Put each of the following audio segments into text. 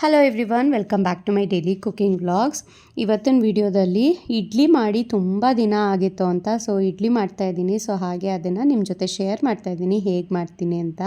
Hello everyone welcome back to my daily cooking vlogs ಇವತ್ತಿನ ವಿಡಿಯೋದಲ್ಲಿ ಇಡ್ಲಿ ಮಾಡಿ ತುಂಬ ದಿನ ಆಗಿತ್ತು ಅಂತ ಸೊ ಇಡ್ಲಿ ಮಾಡ್ತಾ ಇದ್ದೀನಿ. ಸೊ ಹಾಗೆ ಅದನ್ನು ನಿಮ್ಮ ಜೊತೆ ಶೇರ್ ಮಾಡ್ತಾ ಇದ್ದೀನಿ, ಹೇಗೆ ಮಾಡ್ತೀನಿ ಅಂತ.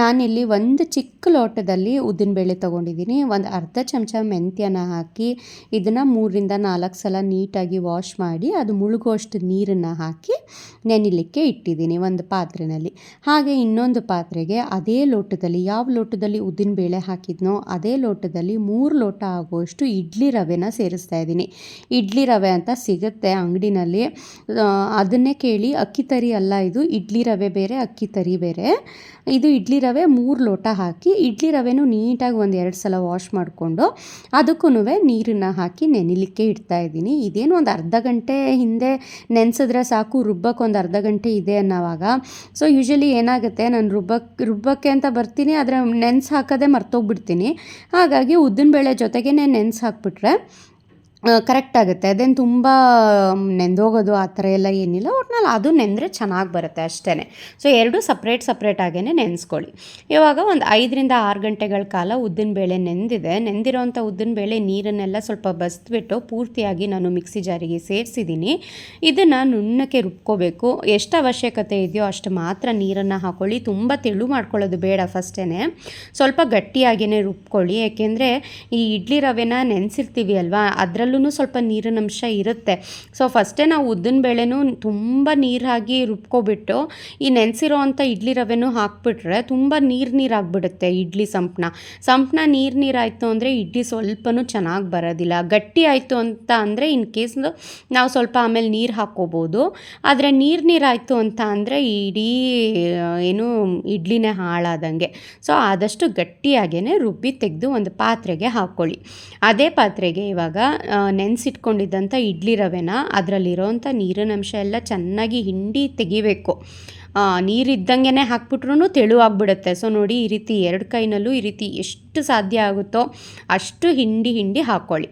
ನಾನಿಲ್ಲಿ ಒಂದು ಚಿಕ್ಕ ಲೋಟದಲ್ಲಿ ಉದ್ದಿನಬೇಳೆ ತೊಗೊಂಡಿದ್ದೀನಿ. ಒಂದು ಅರ್ಧ ಚಮಚ ಮೆಂತ್ಯನ ಹಾಕಿ, ಇದನ್ನು ಮೂರರಿಂದ ನಾಲ್ಕು ಸಲ ನೀಟಾಗಿ ವಾಶ್ ಮಾಡಿ, ಅದು ಮುಳುಗುವಷ್ಟು ನೀರನ್ನು ಹಾಕಿ ನೆನಿಲಿಕ್ಕೆ ಇಟ್ಟಿದ್ದೀನಿ ಒಂದು ಪಾತ್ರೆಯಲ್ಲಿ ಹಾಗೆ ಇನ್ನೊಂದು ಪಾತ್ರೆಗೆ ಅದೇ ಲೋಟದಲ್ಲಿ ಯಾವ ಲೋಟದಲ್ಲಿ ಉದ್ದಿನಬೇಳೆ ಹಾಕಿದ್ನೋ ಅದೇ ಲೋಟದಲ್ಲಿ ಮೂರು ಲೋಟ ಆಗುವಷ್ಟು ಇಡ್ಲಿ ರವೆನ ಸೇರಿಸ್ತಾ ಇದ್ದೀನಿ. ಇಡ್ಲಿ ರವೆ ಅಂತ ಸಿಗುತ್ತೆ ಅಂಗಡಿನಲ್ಲಿ. ಅದನ್ನೇ ಕೇಳಿ ಅಕ್ಕಿ ತರಿ ಅಲ್ಲ ಇದು, ಇಡ್ಲಿ ರವೆ ಬೇರೆ, ಅಕ್ಕಿ ತರಿ ಬೇರೆ. ಇದು ಇಡ್ಲಿ ರವೆ ಮೂರು ಲೋಟ ಹಾಕಿ, ಇಡ್ಲಿ ರವೆನೂ ನೀಟಾಗಿ ಒಂದು ಎರಡು ಸಲ ವಾಶ್ ಮಾಡಿಕೊಂಡು ಅದಕ್ಕೂ ನೀರನ್ನು ಹಾಕಿ ನೆನಿಲಿಕ್ಕೆ ಇಡ್ತಾ ಇದ್ದೀನಿ. ಇದೇನು ಒಂದು ಅರ್ಧ ಗಂಟೆ ಹಿಂದೆ ನೆನೆಸಿದ್ರೆ ಸಾಕು ರುಬ್ಬಕ್ಕೆ ಒಂದು ಅರ್ಧ ಗಂಟೆ ಇದೆ ಅನ್ನೋವಾಗ. ಸೊ ಯೂಶಲಿ ಏನಾಗುತ್ತೆ, ನಾನು ರುಬ್ಬಕ್ಕೆ ರುಬ್ಬಕ್ಕೆ ಅಂತ ಬರ್ತೀನಿ, ಆದರೆ ನೆನೆಸಿ ಹಾಕೋದೇ ಮರ್ತೋಗ್ಬಿಡ್ತೀನಿ. ಹಾಗಾಗಿ ಉದ್ದಿನ ಬೇಳೆ ಜೊತೆಗೆ ನೆನೆಸಿ ಹಾಕ್ಬಿಟ್ರೆ ಕರೆಕ್ಟ್ ಆಗುತ್ತೆ. ಅದೇನು ತುಂಬ ನೆಂದೋಗೋದು ಆ ಥರ ಎಲ್ಲ ಏನಿಲ್ಲ. ಒಟ್ನಲ್ಲಿ ಅದು ನೆಂದರೆ ಚೆನ್ನಾಗಿ ಬರುತ್ತೆ ಅಷ್ಟೇ ಸೊ ಎರಡೂ ಸಪ್ರೇಟ್ ಸಪ್ರೇಟ್ ಆಗೇ ನೆನೆಸ್ಕೊಳ್ಳಿ. ಇವಾಗ ಒಂದು ಐದರಿಂದ ಆರು ಗಂಟೆಗಳ ಕಾಲ ಉದ್ದಿನ ಬೇಳೆ ನೆಂದಿದೆ. ನೆಂದಿರೋಂಥ ಉದ್ದಿನ ಬೇಳೆ ನೀರನ್ನೆಲ್ಲ ಸ್ವಲ್ಪ ಬಸ್ದ್ಬಿಟ್ಟು ಪೂರ್ತಿಯಾಗಿ ನಾನು ಮಿಕ್ಸಿ ಜಾರಿಗೆ ಸೇರಿಸಿದ್ದೀನಿ ಇದನ್ನು ನುಣ್ಣಕ್ಕೆ ರುಬ್ಕೋಬೇಕು. ಎಷ್ಟು ಅವಶ್ಯಕತೆ ಇದೆಯೋ ಅಷ್ಟು ಮಾತ್ರ ನೀರನ್ನು ಹಾಕೊಳ್ಳಿ. ತುಂಬ ತೆಳು ಮಾಡ್ಕೊಳ್ಳೋದು ಬೇಡ ಫಸ್ಟೇ ಸ್ವಲ್ಪ ಗಟ್ಟಿಯಾಗಿಯೇ ರುಬ್ಕೊಳ್ಳಿ. ಏಕೆಂದರೆ ಈ ಇಡ್ಲಿ ರವೆನ ನೆನೆಸಿರ್ತೀವಿ ಅಲ್ವಾ? ಅದರಲ್ಲಿ ಅದರಲ್ಲೂ ಸ್ವಲ್ಪ ನೀರಿನ ಅಂಶ ಇರುತ್ತೆ. ಸೊ ಫಸ್ಟೇ ನಾವು ಉದ್ದಿನ ಬೇಳೆನೂ ತುಂಬ ನೀರು ಹಾಕಿ ರುಬ್ಕೊಬಿಟ್ಟು, ಈ ನೆನೆಸಿರೋ ಅಂಥ ಇಡ್ಲಿ ರವೆನೂ ಹಾಕ್ಬಿಟ್ರೆ ತುಂಬ ನೀರು ನೀರು ಆಗಿಬಿಡುತ್ತೆ ಇಡ್ಲಿ ಸಂಪ್ನ. ಸಂಪ್ನ ನೀರು ನೀರಾಯಿತು ಅಂದರೆ ಇಡ್ಲಿ ಸ್ವಲ್ಪನೂ ಚೆನ್ನಾಗಿ ಬರೋದಿಲ್ಲ. ಗಟ್ಟಿ ಆಯಿತು ಅಂತ ಅಂದರೆ ಇನ್ ಕೇಸ್ ನಾವು ಸ್ವಲ್ಪ ಆಮೇಲೆ ನೀರು ಹಾಕ್ಕೋಬೋದು. ಆದರೆ ನೀರು ನೀರಾಯಿತು ಅಂತ ಅಂದರೆ ಇಡೀ, ಏನು ಇಡ್ಲಿನೇ ಹಾಳಾದಂಗೆ. ಸೊ ಆದಷ್ಟು ಗಟ್ಟಿಯಾಗೇ ರುಬ್ಬಿ ತೆಗೆದು ಒಂದು ಪಾತ್ರೆಗೆ ಹಾಕ್ಕೊಳ್ಳಿ. ಅದೇ ಪಾತ್ರೆಗೆ ಇವಾಗ ನೆನೆಸಿಟ್ಕೊಂಡಿದ್ದಂಥ ಇಡ್ಲಿ ರವೆನ ಅದರಲ್ಲಿರೋವಂಥ ನೀರಿನ ಅಂಶ ಎಲ್ಲ ಚೆನ್ನಾಗಿ ಹಿಂಡಿ ತೆಗಿಬೇಕು. ನೀರಿದ್ದಂಗೆ ಹಾಕ್ಬಿಟ್ರೂ ತೆಳು ಆಗಿಬಿಡುತ್ತೆ ಸೊ, ನೋಡಿ ಈ ರೀತಿ ಎರಡು ಕೈನಲ್ಲೂ ಈ ರೀತಿ ಎಷ್ಟು ಸಾಧ್ಯ ಆಗುತ್ತೋ ಅಷ್ಟು ಹಿಂಡಿ ಹಿಂಡಿ ಹಾಕ್ಕೊಳ್ಳಿ.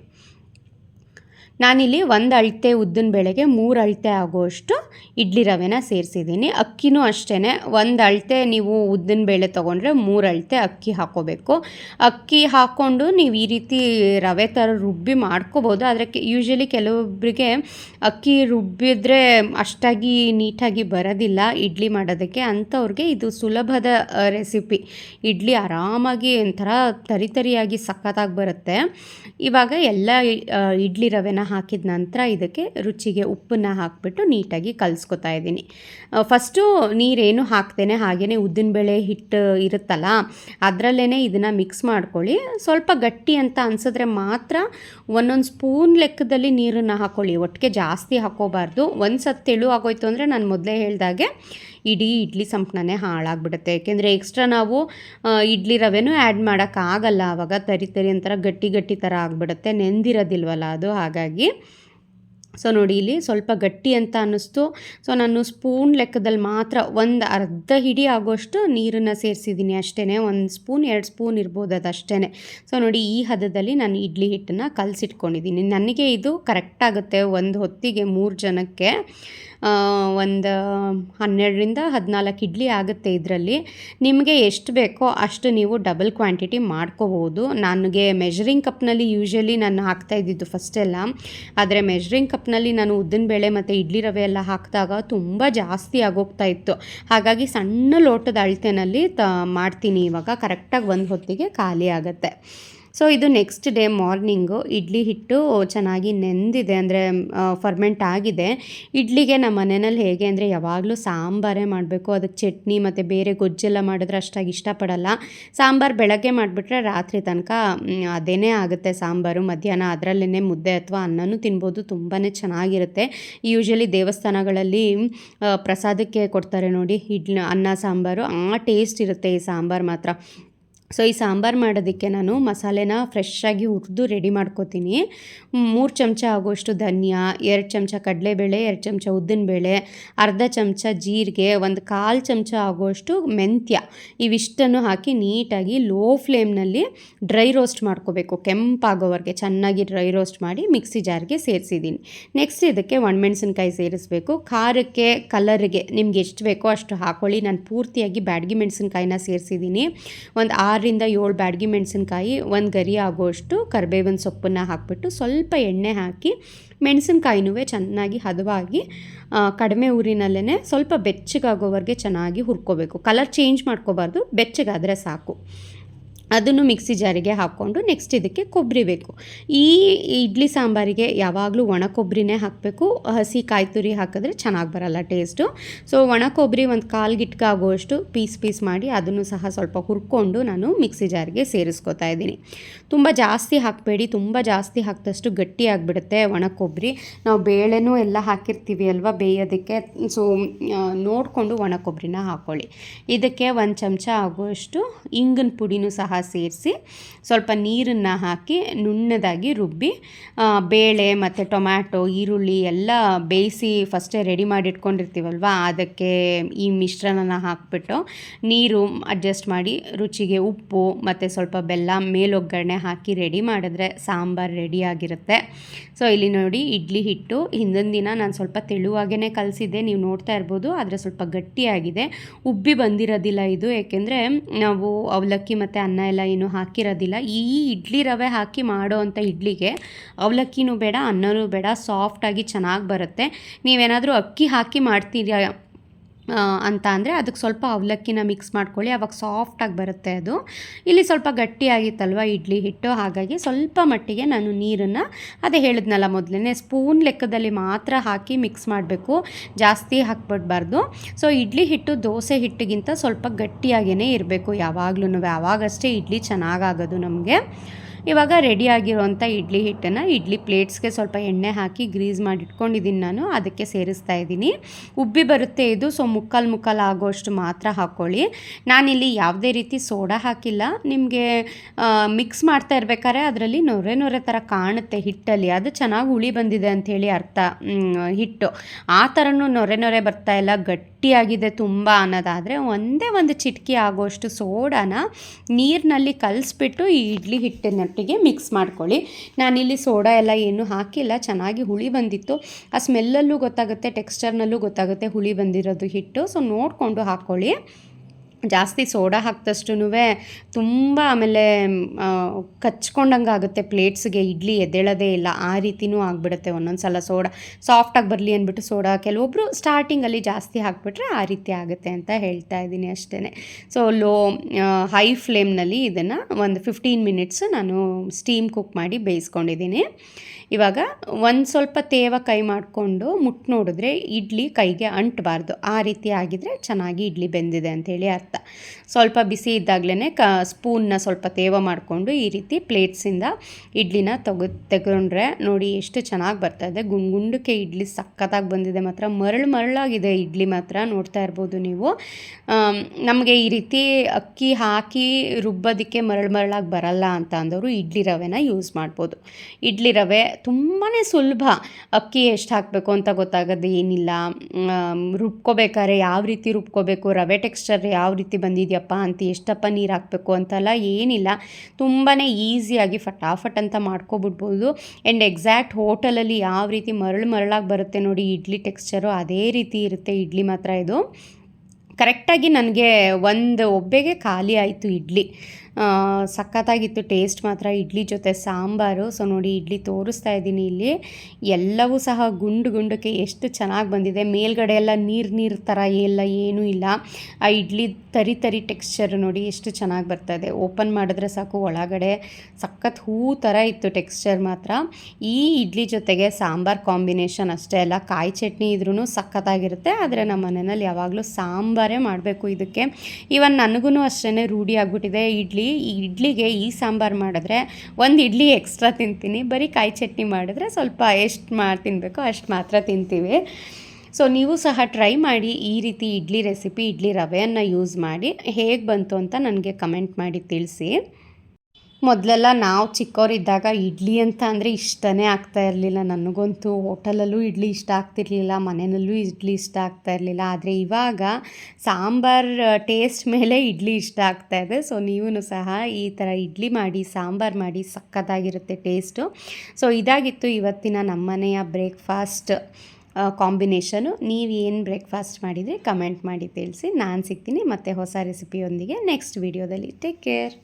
ನಾನಿಲ್ಲಿ ಒಂದು ಅಳತೆ ಉದ್ದಿನ ಬೇಳೆಗೆ ಮೂರು ಅಳತೆ ಆಗುವಷ್ಟು ಇಡ್ಲಿ ರವೆನ ಸೇರಿಸಿದ್ದೀನಿ. ಅಕ್ಕಿನೂ ಅಷ್ಟೇ ಒಂದು ಅಳತೆ ನೀವು ಉದ್ದಿನ ಬೇಳೆ ತೊಗೊಂಡ್ರೆ ಮೂರು ಅಳತೆ ಅಕ್ಕಿ ಹಾಕೋಬೇಕು. ಅಕ್ಕಿ ಹಾಕ್ಕೊಂಡು ನೀವು ಈ ರೀತಿ ರವೆ ಥರ ರುಬ್ಬಿ ಮಾಡ್ಕೋಬೋದು. ಆದರೆ ಯೂಶ್ವಲಿ ಕೆಲವೊಬ್ಬರಿಗೆ ಅಕ್ಕಿ ರುಬ್ಬಿದ್ರೆ ಅಷ್ಟಾಗಿ ನೀಟಾಗಿ ಬರೋದಿಲ್ಲ ಇಡ್ಲಿ ಮಾಡೋದಕ್ಕೆ. ಅಂಥವ್ರಿಗೆ ಇದು ಸುಲಭದ ರೆಸಿಪಿ. ಇಡ್ಲಿ ಆರಾಮಾಗಿ ಒಂಥರ ತರಿತರಿಯಾಗಿ ಸಖತ್ತಾಗಿ ಬರುತ್ತೆ. ಇವಾಗ ಎಲ್ಲ ಇಡ್ಲಿ ರವೆನ ಹಾಕಿದ ನಂತರ ಇದಕ್ಕೆ ರುಚಿಗೆ ಉಪ್ಪನ್ನು ಹಾಕಿಬಿಟ್ಟು ನೀಟಾಗಿ ಕಲಿಸ್ಕೊತಾ ಇದ್ದೀನಿ. ಫಸ್ಟು ನೀರೇನು ಹಾಕ್ತೇನೆ ಹಾಗೆಯೇ ಉದ್ದಿನಬೇಳೆ ಹಿಟ್ಟು ಇರುತ್ತಲ್ಲ ಅದರಲ್ಲೇ ಇದನ್ನು ಮಿಕ್ಸ್ ಮಾಡ್ಕೊಳ್ಳಿ. ಸ್ವಲ್ಪ ಗಟ್ಟಿ ಅಂತ ಅನಿಸಿದ್ರೆ ಮಾತ್ರ ಒಂದೊಂದು ಸ್ಪೂನ್ ಲೆಕ್ಕದಲ್ಲಿ ನೀರನ್ನು ಹಾಕ್ಕೊಳ್ಳಿ ಒಟ್ಟಿಗೆ ಜಾಸ್ತಿ ಹಾಕೋಬಾರ್ದು ಒಂದು ಸತ್ತು ತೆಳು ಆಗೋಯ್ತು ಅಂದರೆ ನಾನು ಮೊದಲೇ ಹೇಳ್ದಾಗೆ ಇಡೀ ಇಡ್ಲಿ ಸಂಪಣನೇ ಹಾಳಾಗ್ಬಿಡುತ್ತೆ. ಯಾಕೆಂದರೆ ಎಕ್ಸ್ಟ್ರಾ ನಾವು ಇಡ್ಲಿ ರವೆನೂ ಆ್ಯಡ್ ಮಾಡೋಕ್ಕಾಗಲ್ಲ. ಆವಾಗ ತರಿ ತರಿ ಒಂಥರ ಗಟ್ಟಿ ಗಟ್ಟಿ ಥರ ಆಗಿಬಿಡುತ್ತೆ. ನೆಂದಿರೋದಿಲ್ವಲ್ಲ ಅದು, ಹಾಗಾಗಿ. ಸೊ ನೋಡಿ, ಇಲ್ಲಿ ಸ್ವಲ್ಪ ಗಟ್ಟಿ ಅಂತ ಅನ್ನಿಸ್ತು. ಸೊ ನಾನು ಸ್ಪೂನ್ ಲೆಕ್ಕದಲ್ಲಿ ಮಾತ್ರ ಒಂದು ಅರ್ಧ ಹಿಡಿ ಆಗೋಷ್ಟು ನೀರನ್ನು ಸೇರಿಸಿದ್ದೀನಿ ಅಷ್ಟೇ ಒಂದು ಸ್ಪೂನ್, ಎರಡು ಸ್ಪೂನ್ ಇರ್ಬೋದು ಅದು ಅಷ್ಟೇ ಸೊ ನೋಡಿ, ಈ ಹದದಲ್ಲಿ ನಾನು ಇಡ್ಲಿ ಹಿಟ್ಟನ್ನು ಕಲಸಿಟ್ಕೊಂಡಿದ್ದೀನಿ. ನನಗೆ ಇದು ಕರೆಕ್ಟಾಗುತ್ತೆ ಒಂದು ಹೊತ್ತಿಗೆ ಮೂರು ಜನಕ್ಕೆ. ಒಂದು ಹನ್ನೆರಡರಿಂದ ಹದಿನಾಲ್ಕು ಇಡ್ಲಿ ಆಗುತ್ತೆ ಇದರಲ್ಲಿ. ನಿಮಗೆ ಎಷ್ಟು ಬೇಕೋ ಅಷ್ಟು ನೀವು ಡಬಲ್ ಕ್ವಾಂಟಿಟಿ ಮಾಡ್ಕೋಬೋದು. ನನಗೆ ಮೆಜರಿಂಗ್ ಕಪ್ನಲ್ಲಿ ಯೂಶ್ವಲಿ ನಾನು ಹಾಕ್ತಾ ಇದ್ದಿದ್ದು ಫಸ್ಟೆಲ್ಲ. ಆದರೆ ಮೆಜರಿಂಗ್ ಕಪ್ನಲ್ಲಿ ನಾನು ಉದ್ದಿನ ಬೇಳೆ ಮತ್ತು ಇಡ್ಲಿ ರವೆ ಎಲ್ಲ ಹಾಕಿದಾಗ ತುಂಬ ಜಾಸ್ತಿ ಆಗೋಗ್ತಾ ಇತ್ತು. ಹಾಗಾಗಿ ಸಣ್ಣ ಲೋಟದ ಅಳತೆನಲ್ಲಿ ತ, ಮಾಡ್ತೀನಿ ಇವಾಗ. ಕರೆಕ್ಟಾಗಿ ಒಂದು ಹೊತ್ತಿಗೆ ಖಾಲಿ ಆಗುತ್ತೆ. ಸೊ ಇದು ನೆಕ್ಸ್ಟ್ ಡೇ ಮಾರ್ನಿಂಗು ಇಡ್ಲಿ ಹಿಟ್ಟು ಚೆನ್ನಾಗಿ ನೆಂದಿದೆ, ಅಂದರೆ ಫರ್ಮೆಂಟ್ ಆಗಿದೆ. ಇಡ್ಲಿಗೆ ನಮ್ಮ ಮನೆಯಲ್ಲಿ ಹೇಗೆ ಅಂದರೆ ಯಾವಾಗಲೂ ಸಾಂಬಾರೇ ಮಾಡಬೇಕು. ಅದಕ್ಕೆ ಚಟ್ನಿ ಮತ್ತು ಬೇರೆ ಗೊಜ್ಜೆಲ್ಲ ಮಾಡಿದ್ರೆ ಅಷ್ಟಾಗಿ ಇಷ್ಟಪಡಲ್ಲ. ಸಾಂಬಾರು ಬೆಳಗ್ಗೆ ಮಾಡಿಬಿಟ್ರೆ ರಾತ್ರಿ ತನಕ ಅದೇನೇ ಆಗುತ್ತೆ ಸಾಂಬಾರು. ಮಧ್ಯಾಹ್ನ ಅದರಲ್ಲೇ ಮುದ್ದೆ ಅಥವಾ ಅನ್ನನೂ ತಿನ್ಬೋದು ತುಂಬಾ ಚೆನ್ನಾಗಿರುತ್ತೆ. ಯೂಶ್ವಲಿ ದೇವಸ್ಥಾನಗಳಲ್ಲಿ ಪ್ರಸಾದಕ್ಕೆ ಕೊಡ್ತಾರೆ ನೋಡಿ, ಇಡ್ಲಿ, ಅನ್ನ, ಸಾಂಬಾರು. ಆ ಟೇಸ್ಟ್ ಇರುತ್ತೆ ಈ ಸಾಂಬಾರು ಮಾತ್ರ. ಸೊ, ಈ ಸಾಂಬಾರು ಮಾಡೋದಕ್ಕೆ ನಾನು ಮಸಾಲೆನ ಫ್ರೆಶ್ಶಾಗಿ ಹುರಿದು ರೆಡಿ ಮಾಡ್ಕೋತೀನಿ. ಮೂರು ಚಮಚ ಆಗೋಷ್ಟು ಧನಿಯಾ, ಎರಡು ಚಮಚ ಕಡಲೆಬೇಳೆ, ಎರಡು ಚಮಚ ಉದ್ದಿನಬೇಳೆ, ಅರ್ಧ ಚಮಚ ಜೀರಿಗೆ, ಒಂದು ಕಾಲು ಚಮಚ ಆಗೋಷ್ಟು ಮೆಂತ್ಯ ಇವಿಷ್ಟನ್ನು ಹಾಕಿ ನೀಟಾಗಿ ಲೋ ಫ್ಲೇಮ್ನಲ್ಲಿ ಡ್ರೈ ರೋಸ್ಟ್ ಮಾಡ್ಕೋಬೇಕು. ಕೆಂಪಾಗೋವರೆಗೆ ಚೆನ್ನಾಗಿ ಡ್ರೈ ರೋಸ್ಟ್ ಮಾಡಿ ಮಿಕ್ಸಿ ಜಾರ್ಗೆ ಸೇರಿಸಿದ್ದೀನಿ. ನೆಕ್ಸ್ಟ್ ಇದಕ್ಕೆ ಒಣಮೆಣಸಿನ್ಕಾಯಿ ಸೇರಿಸಬೇಕು. ಖಾರಕ್ಕೆ, ಕಲರ್ಗೆ ನಿಮ್ಗೆ ಎಷ್ಟು ಬೇಕೋ ಅಷ್ಟು ಹಾಕೊಳ್ಳಿ. ನಾನು ಪೂರ್ತಿಯಾಗಿ ಬ್ಯಾಡಗಿ ಮೆಣಸಿನ್ಕಾಯಿನ ಸೇರಿಸಿದ್ದೀನಿ. ಒಂದು ಆರು ಆರರಿಂದ ಏಳು ಬ್ಯಾಡ್ಗಿ ಮೆಣಸಿನ್ಕಾಯಿ, ಒಂದು ಗರಿ ಆಗುವಷ್ಟು ಕರಿಬೇವಿನ ಸೊಪ್ಪನ್ನು ಹಾಕಿಬಿಟ್ಟು ಸ್ವಲ್ಪ ಎಣ್ಣೆ ಹಾಕಿ ಮೆಣಸಿನ್ಕಾಯಿನೂ ಚೆನ್ನಾಗಿ ಹದವಾಗಿ ಕಡಿಮೆ ಊರಿನಲ್ಲೇ ಸ್ವಲ್ಪ ಬೆಚ್ಚಗಾಗೋವರೆಗೆ ಚೆನ್ನಾಗಿ ಹುರ್ಕೋಬೇಕು. ಕಲರ್ ಚೇಂಜ್ ಮಾಡ್ಕೋಬಾರ್ದು, ಬೆಚ್ಚಗಾದರೆ ಸಾಕು. ಅದನ್ನು ಮಿಕ್ಸಿ ಜಾರಿಗೆ ಹಾಕ್ಕೊಂಡು ನೆಕ್ಸ್ಟ್ ಇದಕ್ಕೆ ಕೊಬ್ಬರಿ ಬೇಕು. ಈ ಇಡ್ಲಿ ಸಾಂಬಾರಿಗೆ ಯಾವಾಗಲೂ ಒಣ ಕೊಬ್ಬರಿನೇ ಹಾಕಬೇಕು. ಹಸಿ ಕಾಯಿ ತುರಿ ಹಾಕಿದ್ರೆ ಚೆನ್ನಾಗಿ ಬರಲ್ಲ ಟೇಸ್ಟು ಸೊ ಒಣ ಕೊಬ್ಬರಿ ಒಂದು ಕಾಲು ಗಿಟ್ಕ ಆಗುವಷ್ಟು ಪೀಸ್ ಪೀಸ್ ಮಾಡಿ ಅದನ್ನು ಸಹ ಸ್ವಲ್ಪ ಹುರ್ಕೊಂಡು ನಾನು ಮಿಕ್ಸಿ ಜಾರಿಗೆ ಸೇರಿಸ್ಕೊತಾ ಇದ್ದೀನಿ. ತುಂಬ ಜಾಸ್ತಿ ಹಾಕಬೇಡಿ. ತುಂಬ ಜಾಸ್ತಿ ಹಾಕಿದಷ್ಟು ಗಟ್ಟಿ ಆಗಿಬಿಡುತ್ತೆ ಒಣ ಕೊಬ್ಬರಿ. ನಾವು ಬೇಳೆನೂ ಎಲ್ಲ ಹಾಕಿರ್ತೀವಿ ಅಲ್ವಾ ಬೇಯೋದಕ್ಕೆ? ಸೊ ನೋಡಿಕೊಂಡು ಒಣ ಕೊಬ್ಬರಿನ ಹಾಕ್ಕೊಳ್ಳಿ ಇದಕ್ಕೆ ಒಂದು ಚಮಚ ಆಗುವಷ್ಟು ಇಂಗಿನ ಪುಡಿನೂ ಸಹ ಸೇರಿಸಿ ಸ್ವಲ್ಪ ನೀರನ್ನು ಹಾಕಿ ನುಣ್ಣದಾಗಿ ರುಬ್ಬಿ ಬೇಳೆ ಮತ್ತು ಟೊಮ್ಯಾಟೊ, ಈರುಳ್ಳಿ ಎಲ್ಲ ಬೇಯಿಸಿ ಫಸ್ಟೇ ರೆಡಿ ಮಾಡಿ ಇಟ್ಕೊಂಡಿರ್ತೀವಲ್ವ ಅದಕ್ಕೆ ಈ ಮಿಶ್ರಣನ ಹಾಕಿಬಿಟ್ಟು ನೀರು ಅಡ್ಜಸ್ಟ್ ಮಾಡಿ ರುಚಿಗೆ ಉಪ್ಪು ಮತ್ತು ಸ್ವಲ್ಪ ಬೆಲ್ಲ, ಮೇಲೊಗ್ಗರಣೆ ಹಾಕಿ ರೆಡಿ ಮಾಡಿದ್ರೆ ಸಾಂಬಾರು ರೆಡಿಯಾಗಿರುತ್ತೆ ಸೊ, ಇಲ್ಲಿ ನೋಡಿ ಇಡ್ಲಿ ಹಿಟ್ಟು. ಹಿಂದಿನ ದಿನ ನಾನು ಸ್ವಲ್ಪ ತೆಳುವಾಗೇ ಕಲಿಸಿದ್ದೆ, ನೀವು ನೋಡ್ತಾ ಇರ್ಬೋದು, ಆದರೆ ಸ್ವಲ್ಪ ಗಟ್ಟಿಯಾಗಿದೆ. ಉಬ್ಬಿ ಬಂದಿರೋದಿಲ್ಲ ಇದು, ಏಕೆಂದರೆ ನಾವು ಅವಲಕ್ಕಿ ಮತ್ತು ಅನ್ನ ಎಲ್ಲ ಏನು ಹಾಕಿರೋದಿಲ್ಲ. ಈ ಇಡ್ಲಿ ರವೆ ಹಾಕಿ ಮಾಡೋ ಅಂಥ ಇಡ್ಲಿಗೆ ಅವಲಕ್ಕಿನೂ ಬೇಡ, ಅನ್ನನೂ ಬೇಡ ಸಾಫ್ಟಾಗಿ ಚೆನ್ನಾಗಿ ಬರುತ್ತೆ. ನೀವೇನಾದರೂ ಅಕ್ಕಿ ಹಾಕಿ ಮಾಡ್ತೀರಾ? ಅಂತ ಅಂದರೆ ಅದಕ್ಕೆ ಸ್ವಲ್ಪ ಅವಲಕ್ಕಿನ ಮಿಕ್ಸ್ ಮಾಡ್ಕೊಳ್ಳಿ. ಅವಾಗ ಸಾಫ್ಟಾಗಿ ಬರುತ್ತೆ ಅದು. ಇಲ್ಲಿ ಸ್ವಲ್ಪ ಗಟ್ಟಿಯಾಗಿತ್ತಲ್ವ ಇಡ್ಲಿ ಹಿಟ್ಟು? ಹಾಗಾಗಿ ಸ್ವಲ್ಪ ಮಟ್ಟಿಗೆ ನಾನು ನೀರನ್ನು ಅದೇ ಹೇಳಿದ್ನಲ್ಲ ಮೊದಲೇ ಸ್ಪೂನ್ ಲೆಕ್ಕದಲ್ಲಿ ಮಾತ್ರ ಹಾಕಿ ಮಿಕ್ಸ್ ಮಾಡಬೇಕು. ಜಾಸ್ತಿ ಹಾಕ್ಬಿಡ್ಬಾರ್ದು. ಸೊ ಇಡ್ಲಿ ಹಿಟ್ಟು ದೋಸೆ ಹಿಟ್ಟಿಗಿಂತ ಸ್ವಲ್ಪ ಗಟ್ಟಿಯಾಗೇ ಇರಬೇಕು ಯಾವಾಗ್ಲೂ ಯಾವಾಗಷ್ಟೇ ಇಡ್ಲಿ ಚೆನ್ನಾಗಾಗೋದು ನಮಗೆ. ಇವಾಗ ರೆಡಿಯಾಗಿರೋವಂಥ ಇಡ್ಲಿ ಹಿಟ್ಟನ್ನು ಇಡ್ಲಿ ಪ್ಲೇಟ್ಸ್ಗೆ ಸ್ವಲ್ಪ ಎಣ್ಣೆ ಹಾಕಿ ಗ್ರೀಸ್ ಮಾಡಿ ಇಟ್ಕೊಂಡಿದ್ದೀನಿ ನಾನು, ಅದಕ್ಕೆ ಸೇರಿಸ್ತಾ ಇದ್ದೀನಿ. ಉಬ್ಬಿ ಬರುತ್ತೆ ಇದು ಸೊ ಮುಕ್ಕಾಲು ಮುಕ್ಕಾಲು ಆಗೋಷ್ಟು ಮಾತ್ರ ಹಾಕ್ಕೊಳ್ಳಿ ನಾನಿಲ್ಲಿ ಯಾವುದೇ ರೀತಿ ಸೋಡಾ ಹಾಕಿಲ್ಲ. ನಿಮಗೆ ಮಿಕ್ಸ್ ಮಾಡ್ತಾ ಇರ್ಬೇಕಾದ್ರೆ ಅದರಲ್ಲಿ ನೊರೆ ನೊರೆ ಥರ ಕಾಣುತ್ತೆ ಹಿಟ್ಟಲ್ಲಿ. ಅದು ಚೆನ್ನಾಗಿ ಹುಳಿ ಬಂದಿದೆ ಅಂಥೇಳಿ ಅರ್ಥ ಹಿಟ್ಟು. ಆ ಥರನೂ ನೊರೆ ನೊರೆ ಬರ್ತಾ ಇಲ್ಲ, ಗಟ್ಟಿಯಾಗಿದೆ ತುಂಬ ಅನ್ನೋದಾದರೆ ಒಂದೇ ಒಂದು ಚಿಟಕಿ ಆಗೋಷ್ಟು ಸೋಡಾನ ನೀರಿನಲ್ಲಿ ಕಲಿಸ್ಬಿಟ್ಟು ಈ ಇಡ್ಲಿ ಹಿಟ್ಟಿನೊಟ್ಟಿಗೆ ಮಿಕ್ಸ್ ಮಾಡ್ಕೊಳ್ಳಿ. ನಾನಿಲ್ಲಿ ಸೋಡಾ ಎಲ್ಲ ಏನು ಹಾಕಿಲ್ಲ, ಚೆನ್ನಾಗಿ ಹುಳಿ ಬಂದಿತ್ತು. ಆ ಸ್ಮೆಲ್ಲಲ್ಲೂ ಗೊತ್ತಾಗುತ್ತೆ ಟೆಕ್ಸ್ಚರ್ನಲ್ಲೂ ಗೊತ್ತಾಗುತ್ತೆ ಹುಳಿ ಬಂದಿರೋದು ಹಿಟ್ಟು. ಸೊ ನೋಡಿಕೊಂಡು ಹಾಕ್ಕೊಳ್ಳಿ. ಜಾಸ್ತಿ ಸೋಡಾ ಹಾಕಿದಷ್ಟು ತುಂಬ ಆಮೇಲೆ ಕಚ್ಕೊಂಡಂಗೆ ಆಗುತ್ತೆ ಪ್ಲೇಟ್ಸ್ಗೆ, ಇಡ್ಲಿ ಎದ್ದೇಳೋದೇ ಇಲ್ಲ, ಆ ರೀತಿನೂ ಆಗಿಬಿಡುತ್ತೆ ಒಂದೊಂದು ಸಲ ಸೋಡಾ. ಸಾಫ್ಟಾಗಿ ಬರಲಿ ಅಂದ್ಬಿಟ್ಟು ಸೋಡಾ ಕೆಲವೊಬ್ಬರು ಸ್ಟಾರ್ಟಿಂಗಲ್ಲಿ ಜಾಸ್ತಿ ಹಾಕ್ಬಿಟ್ರೆ ಆ ರೀತಿ ಆಗುತ್ತೆ ಅಂತ ಹೇಳ್ತಾ ಇದ್ದೀನಿ ಅಷ್ಟೇ ಸೊ ಲೋ ಹೈ ಫ್ಲೇಮ್ನಲ್ಲಿ ಇದನ್ನು ಒಂದು ಫಿಫ್ಟೀನ್ ಮಿನಿಟ್ಸ್ ನಾನು ಸ್ಟೀಮ್ ಕುಕ್ ಮಾಡಿ ಬೇಯಿಸ್ಕೊಂಡಿದ್ದೀನಿ. ಇವಾಗ ಒಂದು ಸ್ವಲ್ಪ ತೇವ ಕೈ ಮಾಡಿಕೊಂಡು ಮುಟ್ಟು ನೋಡಿದ್ರೆ ಇಡ್ಲಿ ಕೈಗೆ ಅಂಟಬಾರ್ದು. ಆ ರೀತಿ ಆಗಿದ್ರೆ ಚೆನ್ನಾಗಿ ಇಡ್ಲಿ ಬೆಂದಿದೆ ಅಂಥೇಳಿ ಅರ್ಥ. ಸ್ವಲ್ಪ ಬಿಸಿ ಇದ್ದಾಗಲೇ ಕ, ಸ್ಪೂನ್ನ ಸ್ವಲ್ಪ ತೇವ ಮಾಡಿಕೊಂಡು ಈ ರೀತಿ ಪ್ಲೇಟ್ಸಿಂದ ಇಡ್ಲಿನ ತೆಗೆ ತೆಗೊಂಡ್ರೆ ನೋಡಿ ಎಷ್ಟು ಚೆನ್ನಾಗಿ ಬರ್ತಾಯಿದೆ ಗುಂಡು ಗುಂಡಕ್ಕೆ ಇಡ್ಲಿ ಸಖತ್ತಾಗಿ ಬಂದಿದೆ ಮಾತ್ರ. ಮರಳು ಮರಳಾಗಿದೆ ಇಡ್ಲಿ ಮಾತ್ರ ನೋಡ್ತಾ ಇರ್ಬೋದು ನೀವು. ನಮಗೆ ಈ ರೀತಿ ಅಕ್ಕಿ ಹಾಕಿ ರುಬ್ಬೋದಕ್ಕೆ ಮರಳು ಮರಳಾಗಿ ಬರಲ್ಲ ಅಂತ ಅಂದವರು ಇಡ್ಲಿ ರವೆನ ಯೂಸ್ ಮಾಡ್ಬೋದು. ಇಡ್ಲಿ ರವೆ ತುಂಬಾ ಸುಲಭ ಅಕ್ಕಿ ಎಷ್ಟು ಹಾಕಬೇಕು ಅಂತ ಗೊತ್ತಾಗೋದು ಏನಿಲ್ಲ. ರುಬ್ಕೋಬೇಕಾದ್ರೆ ಯಾವ ರೀತಿ ರುಬ್ಕೋಬೇಕು, ರವೆ ಟೆಕ್ಸ್ಚರ್ ಯಾವ ರೀತಿ ಬಂದಿದೆಯಪ್ಪ ಅಂತ ಎಷ್ಟಪ್ಪ ನೀರು ಹಾಕಬೇಕು ಅಂತೆಲ್ಲ ಏನಿಲ್ಲ. ತುಂಬಾ ಈಸಿಯಾಗಿ ಫಟಾಫಟ್ ಅಂತ ಮಾಡ್ಕೊಬಿಡ್ಬೋದು. ಆ್ಯಂಡ್ ಎಕ್ಸಾಕ್ಟ್ ಹೋಟೆಲಲ್ಲಿ ಯಾವ ರೀತಿ ಮರಳು ಮರಳಾಗಿ ಬರುತ್ತೆ ನೋಡಿ, ಇಡ್ಲಿ ಟೆಕ್ಸ್ಚರು ಅದೇ ರೀತಿ ಇರುತ್ತೆ ಇಡ್ಲಿ ಮಾತ್ರ ಇದು. ಕರೆಕ್ಟಾಗಿ ನನಗೆ ಒಂದು ಒಬ್ಬೆಗೆ ಖಾಲಿ ಆಯಿತು ಇಡ್ಲಿ. ಸಖತ್ತಾಗಿತ್ತು. ಟೇಸ್ಟ್ ಮಾತ್ರ ಇಡ್ಲಿ ಜೊತೆ ಸಾಂಬಾರು. ಸೊ, ನೋಡಿ, ಇಡ್ಲಿ ತೋರಿಸ್ತಾ ಇದ್ದೀನಿ ಇಲ್ಲಿ. ಎಲ್ಲವೂ ಸಹ ಗುಂಡು ಗುಂಡಕ್ಕೆ ಎಷ್ಟು ಚೆನ್ನಾಗಿ ಬಂದಿದೆ. ಮೇಲ್ಗಡೆ ಎಲ್ಲ ನೀರು ನೀರು ಥರ ಎಲ್ಲ ಏನೂ ಇಲ್ಲ. ಆ ಇಡ್ಲಿ ತರಿ ತರಿ ಟೆಕ್ಸ್ಚರ್ ನೋಡಿ ಎಷ್ಟು ಚೆನ್ನಾಗಿ ಬರ್ತದೆ ಓಪನ್ ಮಾಡಿದ್ರೆ ಸಾಕು, ಒಳಗಡೆ ಸಖತ್ ಹೂ ಥರ ಇತ್ತು ಟೆಕ್ಸ್ಚರ್ ಮಾತ್ರ. ಈ ಇಡ್ಲಿ ಜೊತೆಗೆ ಸಾಂಬಾರ್ ಕಾಂಬಿನೇಷನ್ ಅಷ್ಟೇ ಅಲ್ಲ, ಕಾಯಿ ಚಟ್ನಿ ಇದ್ರೂ ಸಖತ್ತಾಗಿರುತ್ತೆ. ಆದರೆ ನಮ್ಮ ಮನೆಯಲ್ಲಿ ಯಾವಾಗಲೂ ಸಾಂಬಾರೇ ಮಾಡಬೇಕು ಇದಕ್ಕೆ. ಇವನ್ ನನಗೂ ಅಷ್ಟೇ ರೂಢಿ ಆಗಿಬಿಟ್ಟಿದೆ ಇಡ್ಲಿ. ಈ ಇಡ್ಲಿಗೆ ಈ ಸಾಂಬಾರು ಮಾಡಿದ್ರೆ ಒಂದು ಇಡ್ಲಿ ಎಕ್ಸ್ಟ್ರಾ ತಿಂತೀನಿ. ಬರೀ ಕಾಯಿ ಚಟ್ನಿ ಮಾಡಿದ್ರೆ ಸ್ವಲ್ಪ ಎಷ್ಟು ಮಾಡಿ ತಿನ್ನಬೇಕೋ ಅಷ್ಟು ಮಾತ್ರ ತಿಂತೀವಿ. ಸೊ ನೀವು ಸಹ ಟ್ರೈ ಮಾಡಿ ಈ ರೀತಿ ಇಡ್ಲಿ ರೆಸಿಪಿ ಇಡ್ಲಿ ರವೆಯನ್ನು ಯೂಸ್ ಮಾಡಿ ಹೇಗೆ ಬಂತು ಅಂತ ನನಗೆ ಕಮೆಂಟ್ ಮಾಡಿ ತಿಳಿಸಿ. ಮೊದಲೆಲ್ಲ ನಾವು ಚಿಕ್ಕವರಿದ್ದಾಗ ಇಡ್ಲಿ ಅಂತ ಅಂದರೆ ಇಷ್ಟನೇ ಆಗ್ತಾ ಇರಲಿಲ್ಲ. ನನಗಂತೂ ಹೋಟೆಲಲ್ಲೂ ಇಡ್ಲಿ ಇಷ್ಟ ಆಗ್ತಿರ್ಲಿಲ್ಲ, ಮನೆಯಲ್ಲೂ ಇಡ್ಲಿ ಇಷ್ಟ ಆಗ್ತಾ ಇರಲಿಲ್ಲ. ಆದರೆ ಇವಾಗ ಸಾಂಬಾರ್ ಟೇಸ್ಟ್ ಮೇಲೆ ಇಡ್ಲಿ ಇಷ್ಟ ಆಗ್ತಾ ಇದೆ. ಸೊ ನೀವು ಸಹ ಈ ಥರ ಇಡ್ಲಿ ಮಾಡಿ, ಸಾಂಬಾರ್ ಮಾಡಿ ಸಕ್ಕತ್ತಾಗಿರುತ್ತೆ ಟೇಸ್ಟು. ಸೊ, ಇದಾಗಿತ್ತು ಇವತ್ತಿನ ನಮ್ಮನೆಯ ಬ್ರೇಕ್ಫಾಸ್ಟ್ ಕಾಂಬಿನೇಷನು. ಏನು ಬ್ರೇಕ್ಫಾಸ್ಟ್ ಮಾಡಿದರೆ ಕಮೆಂಟ್ ಮಾಡಿ ತಿಳಿಸಿ. ನಾನು ಸಿಗ್ತೀನಿ ಮತ್ತು ಹೊಸ ರೆಸಿಪಿಯೊಂದಿಗೆ ನೆಕ್ಸ್ಟ್ ವೀಡಿಯೋದಲ್ಲಿ. Take care.